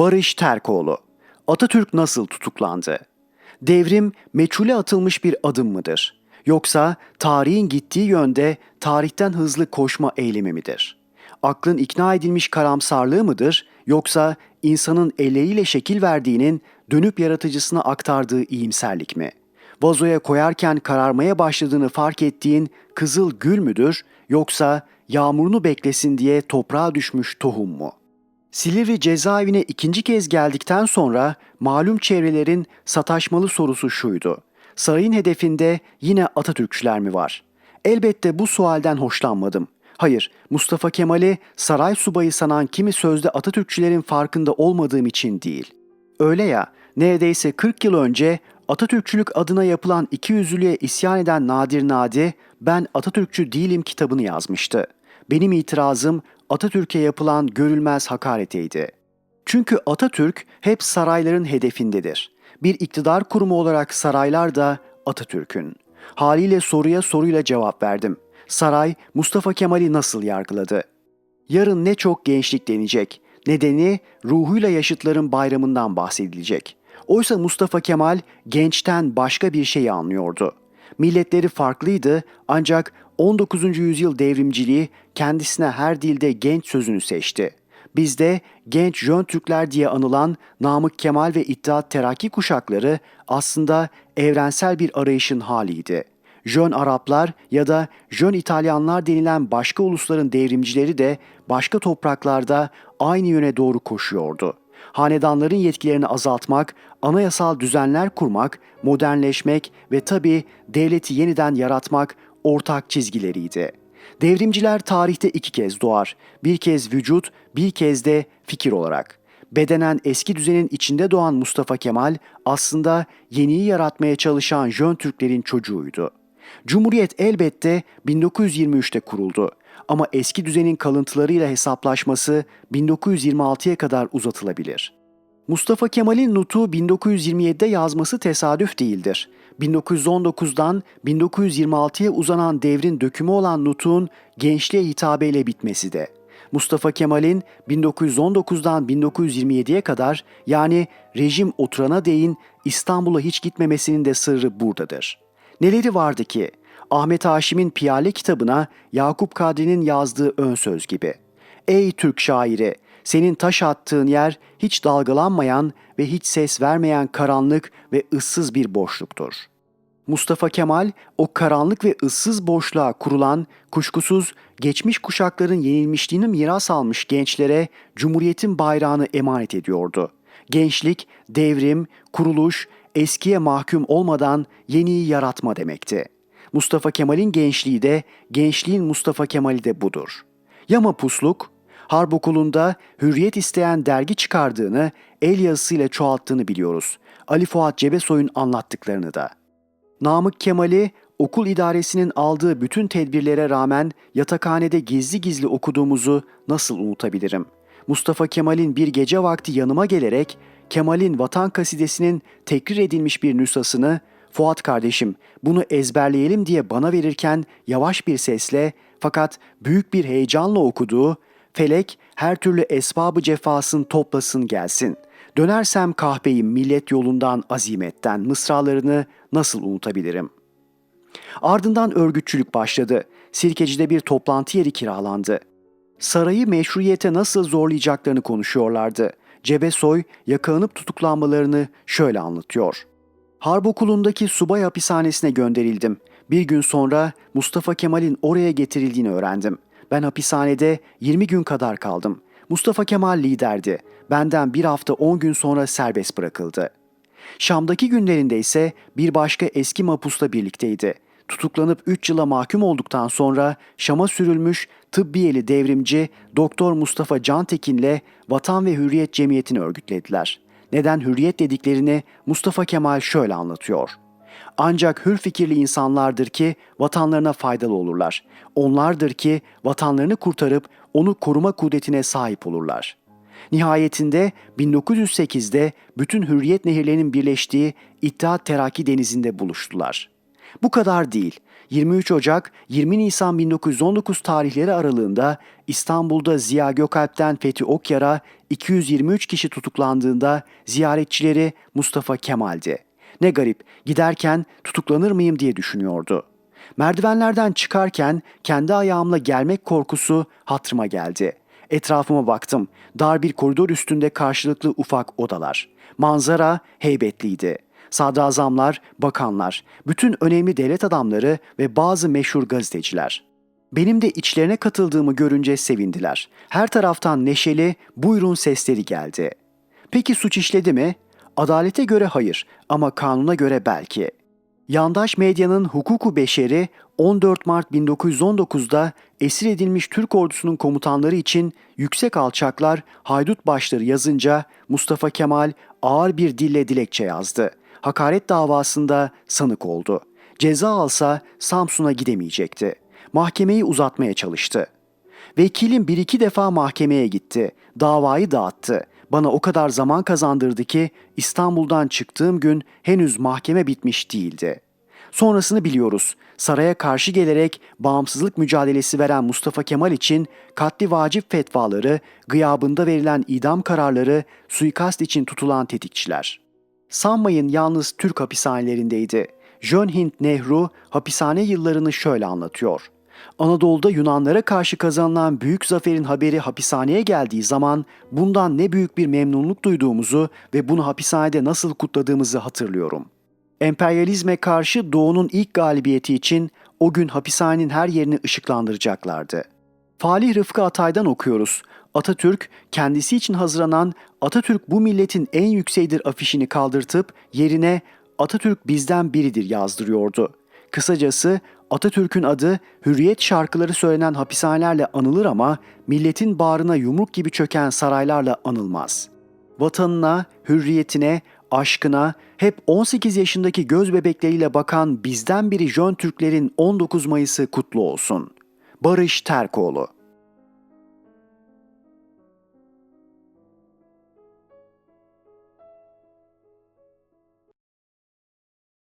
Barış Terkoğlu Atatürk nasıl tutuklandı? Devrim meçhule atılmış bir adım mıdır? Yoksa tarihin gittiği yönde tarihten hızlı koşma eylemi midir? Aklın ikna edilmiş karamsarlığı mıdır? Yoksa insanın elleriyle şekil verdiğinin dönüp yaratıcısına aktardığı iyimserlik mi? Vazoya koyarken kararmaya başladığını fark ettiğin kızıl gül müdür? Yoksa yağmurunu beklesin diye toprağa düşmüş tohum mu? Silivri cezaevine ikinci kez geldikten sonra malum çevrelerin sataşmalı sorusu şuydu. Sarayın hedefinde yine Atatürkçüler mi var? Elbette bu sualden hoşlanmadım. Hayır, Mustafa Kemal'i saray subayı sanan kimi sözde Atatürkçülerin farkında olmadığım için değil. Öyle ya, neredeyse 40 yıl önce Atatürkçülük adına yapılan iki yüzlülüğe isyan eden Nadir Nadi, ben Atatürkçü değilim kitabını yazmıştı. Benim itirazım Atatürk'e yapılan görülmez hakareteydi. Çünkü Atatürk hep sarayların hedefindedir. Bir iktidar kurumu olarak saraylar da Atatürk'ün. Haliyle soruya soruyla cevap verdim. Saray Mustafa Kemal'i nasıl yargıladı? Yarın ne çok gençlik denecek. Nedeni ruhuyla yaşıtların bayramından bahsedilecek. Oysa Mustafa Kemal gençten başka bir şey anlıyordu. Milletleri farklıydı ancak 19. yüzyıl devrimciliği kendisine her dilde genç sözünü seçti. Bizde genç Jön Türkler diye anılan Namık Kemal ve İttihat Terakki kuşakları aslında evrensel bir arayışın haliydi. Jön Araplar ya da Jön İtalyanlar denilen başka ulusların devrimcileri de başka topraklarda aynı yöne doğru koşuyordu. Hanedanların yetkilerini azaltmak, anayasal düzenler kurmak, modernleşmek ve tabi devleti yeniden yaratmak ortak çizgileriydi. Devrimciler tarihte iki kez doğar. Bir kez vücut, bir kez de fikir olarak. Bedenen eski düzenin içinde doğan Mustafa Kemal aslında yeniyi yaratmaya çalışan Jön Türklerin çocuğuydu. Cumhuriyet elbette 1923'te kuruldu ama eski düzenin kalıntılarıyla hesaplaşması 1926'ya kadar uzatılabilir. Mustafa Kemal'in Nut'u 1927'de yazması tesadüf değildir. 1919'dan 1926'ya uzanan devrin dökümü olan Nut'un gençliğe hitabeyle bitmesi de. Mustafa Kemal'in 1919'dan 1927'ye kadar yani rejim oturana değin İstanbul'a hiç gitmemesinin de sırrı buradadır. Neleri vardı ki? Ahmet Haşim'in Piyale kitabına Yakup Kadri'nin yazdığı ön söz gibi. Ey Türk şairi, senin taş attığın yer hiç dalgalanmayan ve hiç ses vermeyen karanlık ve ıssız bir boşluktur. Mustafa Kemal o karanlık ve ıssız boşluğa kurulan kuşkusuz geçmiş kuşakların yenilmişliğini miras almış gençlere Cumhuriyet'in bayrağını emanet ediyordu. Gençlik, devrim, kuruluş, eskiye mahkum olmadan yeniyi yaratma demekti. Mustafa Kemal'in gençliği de, gençliğin Mustafa Kemal'i de budur. Yama pusluk, Harp okulunda hürriyet isteyen dergi çıkardığını, el yazısıyla çoğalttığını biliyoruz. Ali Fuat Cebesoy'un anlattıklarını da. Namık Kemal'i okul idaresinin aldığı bütün tedbirlere rağmen yatakhanede gizli gizli okuduğumuzu nasıl unutabilirim? Mustafa Kemal'in bir gece vakti yanıma gelerek Kemal'in Vatan Kasidesi'nin tekrir edilmiş bir nüshasını Fuat kardeşim bunu ezberleyelim diye bana verirken yavaş bir sesle fakat büyük bir heyecanla okuduğu Felek her türlü esbabı cefasın toplasın gelsin. Dönersem kahpeyim millet yolundan azimetten mısralarını nasıl unutabilirim? Ardından örgütçülük başladı. Sirkeci'de bir toplantı yeri kiralandı. Sarayı meşruiyete nasıl zorlayacaklarını konuşuyorlardı. Cebesoy yakağınıp tutuklanmalarını şöyle anlatıyor. Harp okulundaki subay hapishanesine gönderildim. Bir gün sonra Mustafa Kemal'in oraya getirildiğini öğrendim.'' Ben hapishanede 20 gün kadar kaldım. Mustafa Kemal liderdi. Benden bir hafta 10 gün sonra serbest bırakıldı. Şam'daki günlerinde ise bir başka eski mapusla birlikteydi. Tutuklanıp 3 yıla mahkum olduktan sonra Şam'a sürülmüş tıbbiyeli devrimci Doktor Mustafa Cantekin'le Vatan ve Hürriyet Cemiyeti'ni örgütlediler. Neden hürriyet dediklerini Mustafa Kemal şöyle anlatıyor. Ancak hür fikirli insanlardır ki vatanlarına faydalı olurlar. Onlardır ki vatanlarını kurtarıp onu koruma kudretine sahip olurlar. Nihayetinde 1908'de bütün hürriyet nehirlerinin birleştiği İttihat Terakki Denizi'nde buluştular. Bu kadar değil. 23 Ocak 20 Nisan 1919 tarihleri aralığında İstanbul'da Ziya Gökalp'ten Fethi Okyar'a 223 kişi tutuklandığında ziyaretçileri Mustafa Kemal'di. Ne garip giderken tutuklanır mıyım diye düşünüyordu. Merdivenlerden çıkarken kendi ayağımla gelmek korkusu hatırıma geldi. Etrafıma baktım. Dar bir koridor üstünde karşılıklı ufak odalar. Manzara heybetliydi. Sadrazamlar, bakanlar, bütün önemli devlet adamları ve bazı meşhur gazeteciler. Benim de içlerine katıldığımı görünce sevindiler. Her taraftan neşeli, buyurun sesleri geldi. Peki suç işledi mi? Adalete göre hayır ama kanuna göre belki. Yandaş medyanın hukuku beşeri 14 Mart 1919'da esir edilmiş Türk ordusunun komutanları için yüksek alçaklar haydut başları yazınca Mustafa Kemal ağır bir dille dilekçe yazdı. Hakaret davasında sanık oldu. Ceza alsa Samsun'a gidemeyecekti. Mahkemeyi uzatmaya çalıştı. Vekilim bir iki defa mahkemeye gitti. Davayı dağıttı. Bana o kadar zaman kazandırdı ki İstanbul'dan çıktığım gün henüz mahkeme bitmiş değildi. Sonrasını biliyoruz. Saraya karşı gelerek bağımsızlık mücadelesi veren Mustafa Kemal için katli vacip fetvaları, gıyabında verilen idam kararları, suikast için tutulan tetikçiler. Sanmayın yalnız Türk hapishanelerindeydi. Jön Hint Nehru hapishane yıllarını şöyle anlatıyor. Anadolu'da Yunanlara karşı kazanılan büyük zaferin haberi hapishaneye geldiği zaman bundan ne büyük bir memnunluk duyduğumuzu ve bunu hapishanede nasıl kutladığımızı hatırlıyorum. Emperyalizme karşı Doğu'nun ilk galibiyeti için o gün hapishanenin her yerini ışıklandıracaklardı. Falih Rıfkı Atay'dan okuyoruz. Atatürk kendisi için hazırlanan Atatürk bu milletin en yükseğidir afişini kaldırtıp yerine Atatürk bizden biridir yazdırıyordu. Kısacası Atatürk'ün adı hürriyet şarkıları söylenen hapishanelerle anılır ama milletin bağrına yumruk gibi çöken saraylarla anılmaz. Vatanına, hürriyetine, aşkına hep 18 yaşındaki göz bebekleriyle bakan bizden biri Jön Türklerin 19 Mayıs'ı kutlu olsun. Barış Terkoğlu